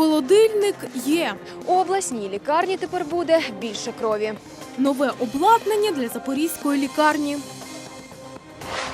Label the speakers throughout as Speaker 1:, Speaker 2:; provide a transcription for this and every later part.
Speaker 1: Холодильник є.
Speaker 2: У обласній лікарні тепер буде більше крові.
Speaker 1: Нове обладнання для запорізької лікарні.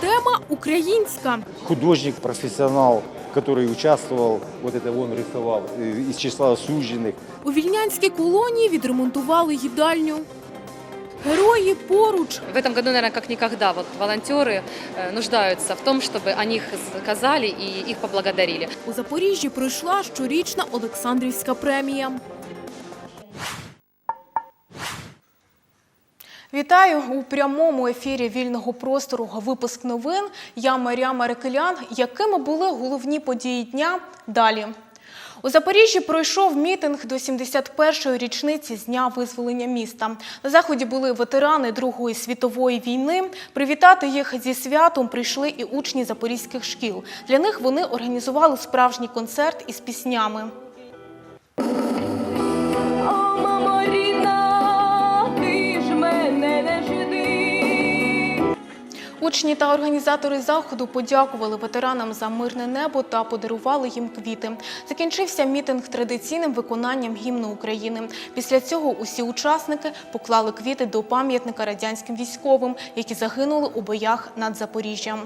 Speaker 1: Тема українська.
Speaker 3: художник, профессионал, который участвовал, вот это он рисовал, э, из числа осужденных.
Speaker 1: У вільнянській колонії відремонтували їдальню. Герої поруч.
Speaker 4: В этом году, наверное, как никогда, вот волонтеры э, нуждаются в том, чтобы о них сказали и их поблагодарили.
Speaker 1: У Запоріжжі пройшла щорічна Олександрівська премія. Вітаю у прямому ефірі вільного простору. Випуск новин. Я Марія Марикелян. Якими були головні події дня? Далі. У Запоріжжі пройшов мітинг до 71-ї річниці з дня визволення міста. На заході були ветерани Другої світової війни. Привітати їх зі святом прийшли і учні запорізьких шкіл. Для них вони організували справжній концерт із піснями. Учні та організатори заходу подякували ветеранам за мирне небо та подарували їм квіти. Закінчився мітинг традиційним виконанням гімну України. Після цього усі учасники поклали квіти до пам'ятника радянським військовим, які загинули у боях над Запоріжжям.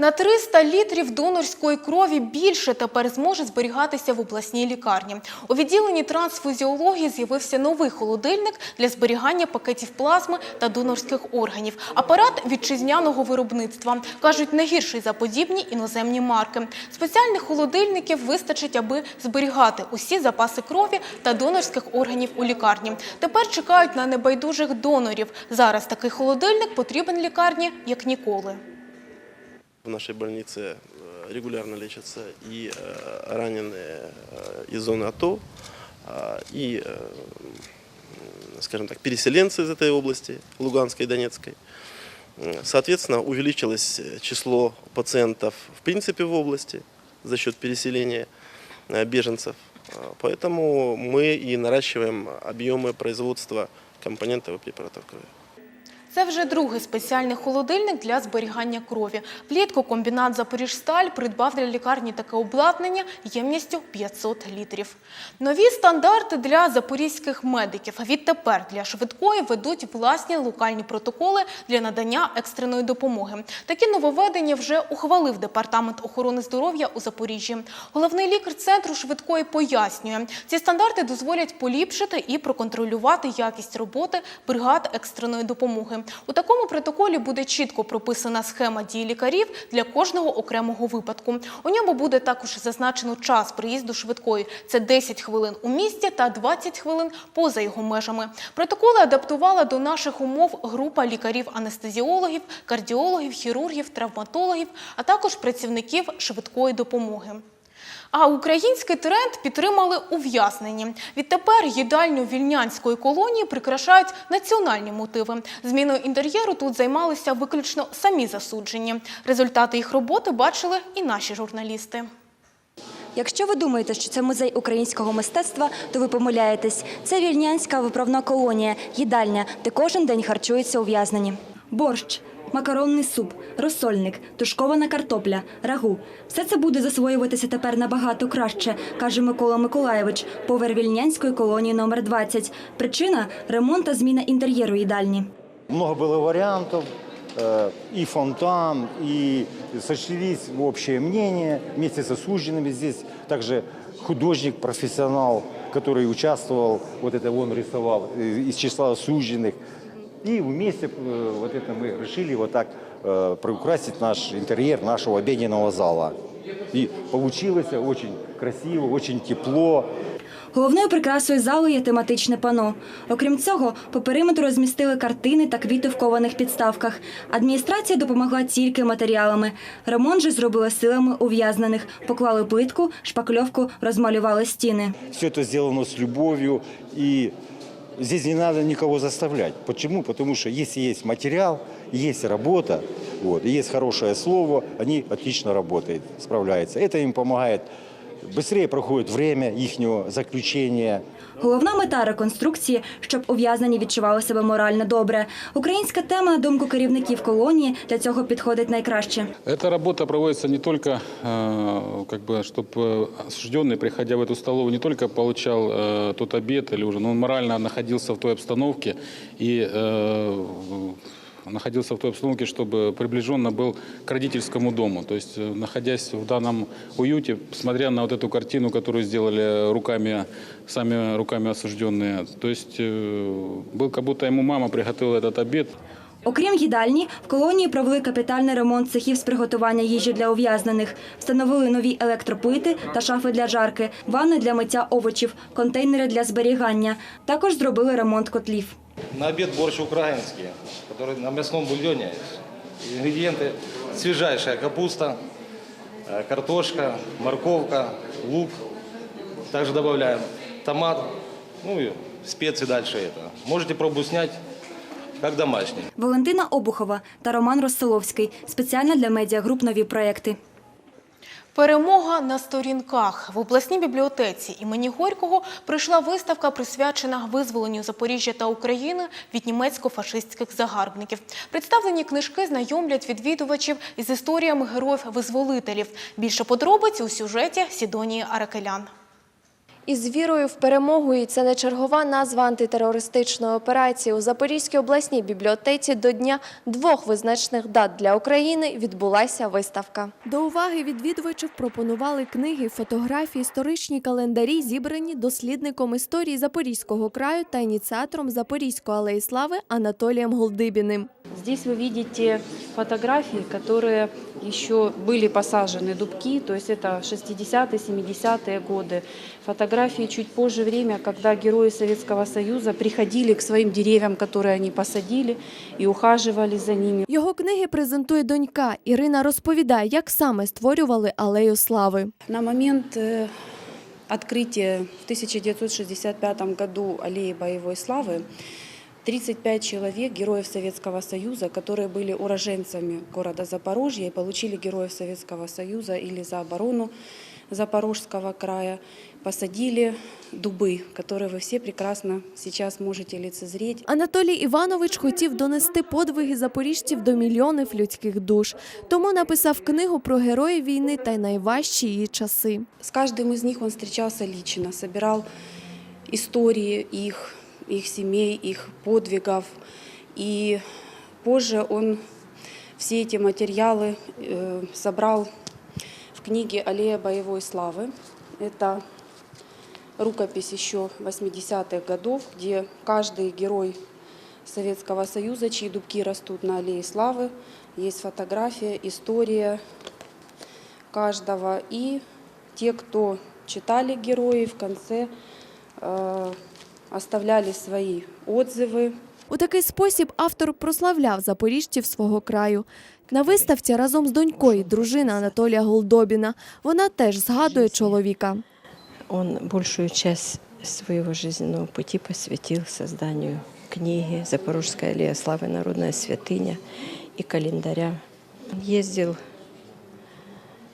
Speaker 1: На 300 літрів донорської крові більше тепер зможе зберігатися в обласній лікарні. У відділенні трансфузіології з'явився новий холодильник для зберігання пакетів плазми та донорських органів. Апарат вітчизняного виробництва. Кажуть, не гірший за подібні іноземні марки. Спеціальних холодильників вистачить, аби зберігати усі запаси крові та донорських органів у лікарні. Тепер чекають на небайдужих донорів. Зараз такий холодильник потрібен лікарні як ніколи.
Speaker 5: В нашей больнице э, регулярно лечатся и э, раненые э, из зоны АТО, и, скажем так, переселенцы из этой области, Луганской и Донецкой. Соответственно, увеличилось число пациентов в принципе в области за счет переселения беженцев. Поэтому мы и наращиваем объемы производства компонентов и препаратов крови.
Speaker 1: Це вже другий спеціальний холодильник для зберігання крові. Влітку комбінат «Запоріжсталь» придбав для лікарні таке обладнання ємністю 500 літрів. Нові стандарти для запорізьких медиків. Відтепер для швидкої ведуть власні локальні протоколи для надання екстреної допомоги. Такі нововведення вже ухвалив Департамент охорони здоров'я у Запоріжжі. Головний лікар центру швидкої пояснює, ці стандарти дозволять поліпшити і проконтролювати якість роботи бригад екстреної допомоги. У такому протоколі буде чітко прописана схема дій лікарів для кожного окремого випадку. У ньому буде також зазначено час приїзду швидкої. Це 10 хвилин у місті та 20 хвилин поза його межами. Протоколи адаптувала до наших умов група лікарів-анестезіологів, кардіологів, хірургів, травматологів, а також працівників швидкої допомоги. А український тренд підтримали ув'язнені. Відтепер їдальню вільнянської колонії прикрашають національні мотиви. Зміною інтер'єру тут займалися виключно самі засуджені. Результати їх роботи бачили і наші журналісти.
Speaker 6: Якщо ви думаєте, що це музей українського мистецтва, то ви помиляєтесь. Це вільнянська виправна колонія, їдальня, де кожен день харчуються ув'язнені. Борщ, макаронний суп, розсольник, тушкована картопля, рагу. Все це буде засвоюватися тепер набагато краще, каже Микола Миколаєвич, повар вільнянської колонії номер 20. Причина ремонт та зміна інтер'єру їдальні.
Speaker 3: Много было вариантов, э, и фонтан, и сошлись в общее мнение вместе с осужденными здесь. Также художник, профессионал, который участвовал, вот это он рисовал, э, из числа осужденных. И вместе э, вот это мы решили вот так э, приукрасить наш интерьер нашего обеденного зала. И получилось очень красиво, очень тепло.
Speaker 6: Головною прикрасою залу є тематичне пано. Окрім цього, по периметру розмістили картини та квіти в кованих підставках. Адміністрація допомогла тільки матеріалами. Ремонт же зробила силами ув'язнених. Поклали плитку, шпакльовку, розмалювали стіни.
Speaker 3: Все это сделано с любовью, и здесь не надо никого заставлять. Почему? Потому что если есть материал, есть работа, вот, есть хорошее слово, они отлично работают, справляются. Это им помогает быстрее проходит время их заключения.
Speaker 6: Головна мета реконструкції, щоб ув'язнені відчували себе морально добре. Українська тема, на думку керівників колонії, для цього підходить найкраще.
Speaker 7: Эта работа проводится не только, э, как бы, чтобы осужденный, приходя в эту столовую, не только получал э, тот обед или ужин, но он морально находился в той обстановке и э, находился в той обстановке, чтобы приближенно был к родительскому дому. То есть, э, находясь в данном уюте, смотря на вот эту картину, которую сделали руками, сами руками осужденные, то есть э, был как будто ему мама приготовила этот обед,
Speaker 6: Окрім їдальні, в колонії провели капітальний ремонт цехів з приготування їжі для ув'язнених, встановили нові електроплити та шафи для жарки, ванни для миття овочів, контейнери для зберігання. Також зробили ремонт котлів.
Speaker 8: На обед борщ украинский, который на мясном бульоне. Ингредиенты свежайшая капуста, э, картошка, морковка, лук. Также добавляем томат, ну и специи дальше это. Можете пробу снять, как домашний.
Speaker 6: Валентина Обухова та Роман Ростоловський спеціально для медіагруп нові проекти.
Speaker 1: Перемога на сторінках в обласній бібліотеці імені Горького прийшла виставка, присвячена визволенню Запоріжжя та України від німецько-фашистських загарбників. Представлені книжки знайомлять відвідувачів із історіями героїв-визволителів. Більше подробиць у сюжеті Сідонії Аракелян.
Speaker 2: Із вірою в перемогу і це не чергова назва антитерористичної операції. У Запорізькій обласній бібліотеці до дня двох визначних дат для України відбулася виставка. До уваги відвідувачів пропонували книги, фотографії, історичні календарі, зібрані дослідником історії Запорізького краю та ініціатором Запорізької алеї слави Анатолієм Голдибіним.
Speaker 9: Здесь вы видите фотографии, которые еще были посажены дубки, то есть это 60-е, 70-е годы. Фотографии чуть позже время, когда герои Советского Союза приходили к своим деревьям, которые они посадили, и ухаживали за ними.
Speaker 2: Його книги презентує донька. Ірина розповідає, як саме створювали алею слави.
Speaker 9: На момент э, открытия в 1965 году аллеи боевой славы 35 человек, героев Советского Союза, которые были уроженцами города Запорожья и получили Героев Советского Союза или за оборону Запорожского края, посадили дубы, которые вы все прекрасно сейчас можете лицезреть.
Speaker 2: Анатолій Іванович хотів донести подвиги запоріжців до мільйонів людських душ. Тому написав книгу про героїв війни та й найважчі її часи.
Speaker 9: С каждым из них он встречался лично, собирал истории их, их семей, их подвигов. И позже он все эти материалы э, книге «Аллея боевой славы». Это рукопись еще 80-х годов, где каждый герой Советского Союза, чьи дубки растут на Аллее Славы, есть фотография, история каждого. И те, кто читали герои, в конце э, оставляли свои отзывы.
Speaker 2: У такий спосіб автор прославляв запоріжців свого краю. На виставці разом з донькою дружина Анатолія Голдобіна. Вона теж згадує чоловіка.
Speaker 10: Он большую часть своего жизненного пути посвятил созданию книги «Запорожская аллея славы. Народная святыня» и календаря. Ездил,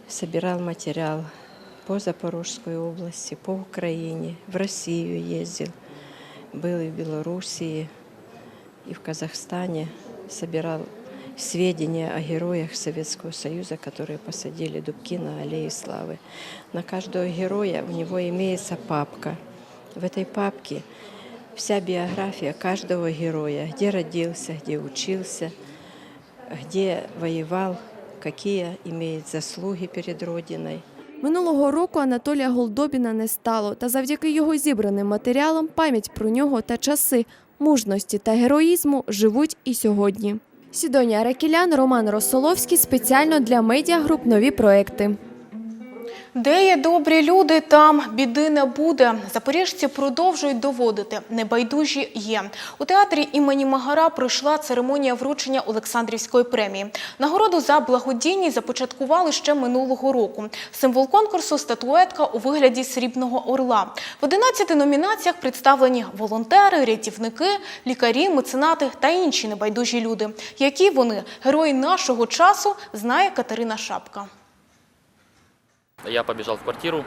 Speaker 10: собирал материал по Запорожской области, по Украине, в Россию ездил, был и в Белоруссии, и в Казахстане, собирал сведения о героях Советского Союза, которые посадили дубки на аллее славы. На каждого героя у него имеется папка. В этой папке вся биография каждого героя, где родился, где учился, где воевал, какие имеет заслуги перед Родиной.
Speaker 2: Минулого року Анатолія Голдобіна не стало, та завдяки його зібраним матеріалам пам'ять про нього та часи мужності та героїзму живуть і сьогодні. Сідонія Ракілян, Роман Росоловський спеціально для медіагруп нові проекти.
Speaker 1: Де є добрі люди, там біди не буде. Запоріжці продовжують доводити. Небайдужі є. У театрі імені Магара пройшла церемонія вручення Олександрівської премії. Нагороду за благодійність започаткували ще минулого року. Символ конкурсу – статуетка у вигляді срібного орла. В 11 номінаціях представлені волонтери, рятівники, лікарі, меценати та інші небайдужі люди. Які вони герої нашого часу, знає Катерина Шапка.
Speaker 11: Я побежал в квартиру,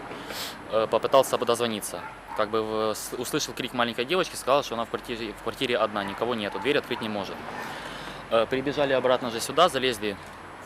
Speaker 11: э, попытался дозвониться. Как бы услышал крик маленькой девочки, сказал, что она в квартире, в квартире одна, никого нету, дверь открыть не может. Э, Прибежали обратно же сюда, залезли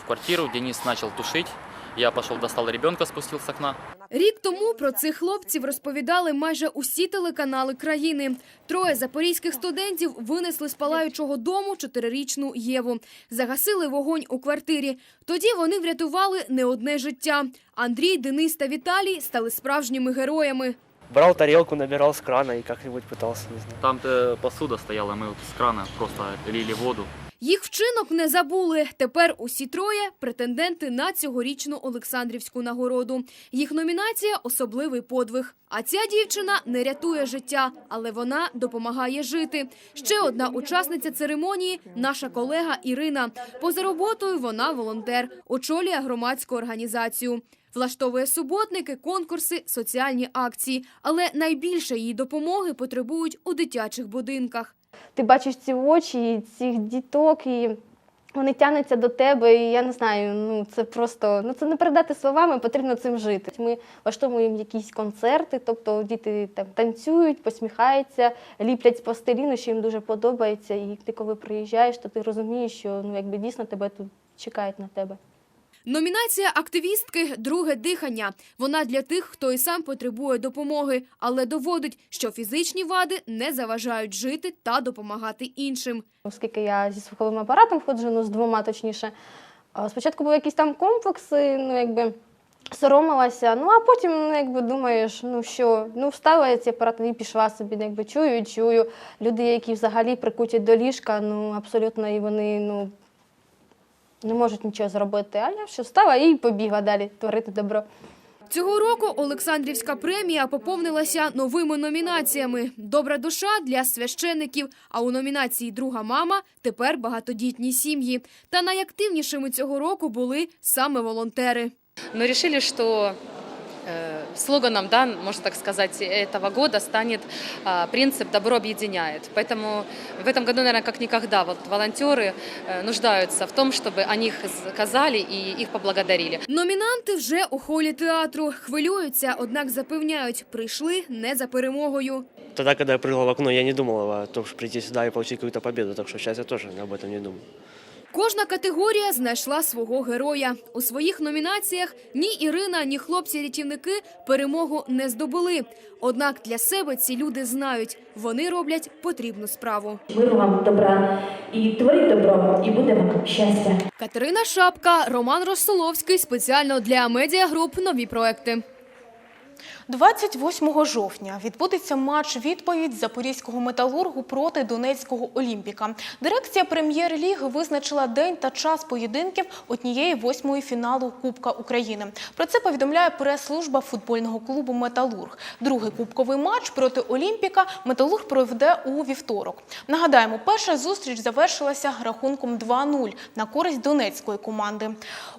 Speaker 11: в квартиру, Денис начал тушить. Я пошел, достал ребенка, спустил с окна.
Speaker 12: Рік тому про цих хлопців розповідали майже усі телеканали країни. Троє запорізьких студентів винесли з палаючого дому чотирирічну Єву. Загасили вогонь у квартирі. Тоді вони врятували не одне життя. Андрій, Денис та Віталій стали справжніми героями.
Speaker 13: Брал тарелку, набирал с крана и как-нибудь пытался, не знаю.
Speaker 11: Там э, посуда стояла, мы вот с крана просто лили воду.
Speaker 12: Їх вчинок не забули. Тепер усі троє претенденти на цьогорічну Олександрівську нагороду. Їх номінація особливий подвиг. А ця дівчина не рятує життя, але вона допомагає жити. Ще одна учасниця церемонії наша колега Ірина. Поза роботою вона волонтер, очолює громадську організацію. Влаштовує суботники, конкурси, соціальні акції, але найбільше її допомоги потребують у дитячих будинках.
Speaker 14: Ти бачиш ці очі і цих діток, і вони тягнуться до тебе. І я не знаю, ну це просто ну це не передати словами, потрібно цим жити. Ми влаштовуємо їм якісь концерти, тобто діти там танцюють, посміхаються, ліплять пластиліну, що їм дуже подобається. І ти коли приїжджаєш, то ти розумієш, що ну якби дійсно тебе тут чекають на тебе.
Speaker 12: Номінація активістки Друге дихання. Вона для тих, хто і сам потребує допомоги, але доводить, що фізичні вади не заважають жити та допомагати іншим.
Speaker 14: Оскільки я зі слуховим апаратом ходжу, ну з двома точніше. Спочатку були якісь там комплекси, ну якби соромилася. Ну а потім, ну якби думаєш, ну що, ну встала я ці апарати і пішла собі, ну, якби чую, чую. Люди, які взагалі прикуті до ліжка, ну абсолютно і вони ну не можуть нічого зробити. А я що встала і побігла далі творити добро.
Speaker 12: Цього року Олександрівська премія поповнилася новими номінаціями: Добра душа для священиків. А у номінації Друга мама тепер багатодітні сім'ї. Та найактивнішими цього року були саме волонтери.
Speaker 4: Ми вирішили, что э, слоганом, да, можно так сказать, этого года станет а, принцип «добро объединяет». Поэтому в этом году, наверное, как никогда, вот волонтеры э, нуждаются в том, чтобы о них сказали и их поблагодарили.
Speaker 12: Номінанти вже у холі театру хвилюються, однак запевняють, прийшли не за перемогою.
Speaker 13: Тогда, когда я прыгал в окно, я не думал о том, что прийти сюда и получить какую-то победу, так что сейчас я тоже об этом не думаю.
Speaker 12: Кожна категорія знайшла свого героя. У своїх номінаціях ні Ірина, ні хлопці-рятівники перемогу не здобули. Однак для себе ці люди знають, вони роблять потрібну справу.
Speaker 15: Миру вам добра і творіть добро, і буде вам щастя.
Speaker 12: Катерина Шапка, Роман Росоловський спеціально для медіагруп нові проекти.
Speaker 1: 28 жовтня відбудеться матч відповідь запорізького металургу проти Донецького Олімпіка. Дирекція прем'єр-ліги визначила день та час поєдинків однієї восьмої фіналу Кубка України. Про це повідомляє прес-служба футбольного клубу Металург. Другий кубковий матч проти Олімпіка Металург проведе у вівторок. Нагадаємо, перша зустріч завершилася рахунком 2-0 на користь донецької команди.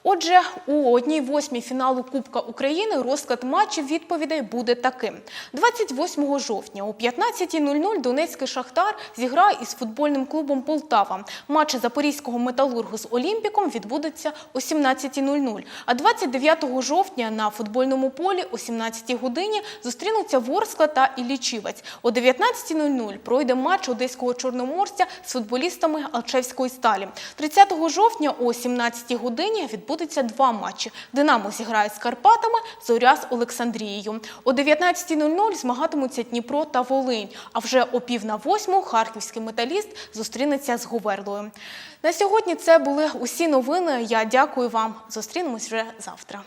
Speaker 1: Отже, у одній восьмій фіналу Кубка України розклад матчів відповідей буде таким. 28 жовтня о 15.00 Донецький Шахтар зіграє із футбольним клубом Полтава. Матч запорізького металургу з Олімпіком відбудеться о 17.00. А 29 жовтня на футбольному полі о 17 годині зустрінуться Ворскла та Іллічівець. О 19.00 пройде матч одеського чорноморця з футболістами Алчевської сталі. 30 жовтня о 17 годині відбудеться два матчі. Динамо зіграє з Карпатами, Зоря з Олександрією. О 19.00 змагатимуться Дніпро та Волинь. А вже о пів на восьму харківський металіст зустрінеться з Говерлою. На сьогодні це були усі новини. Я дякую вам. Зустрінемось вже завтра.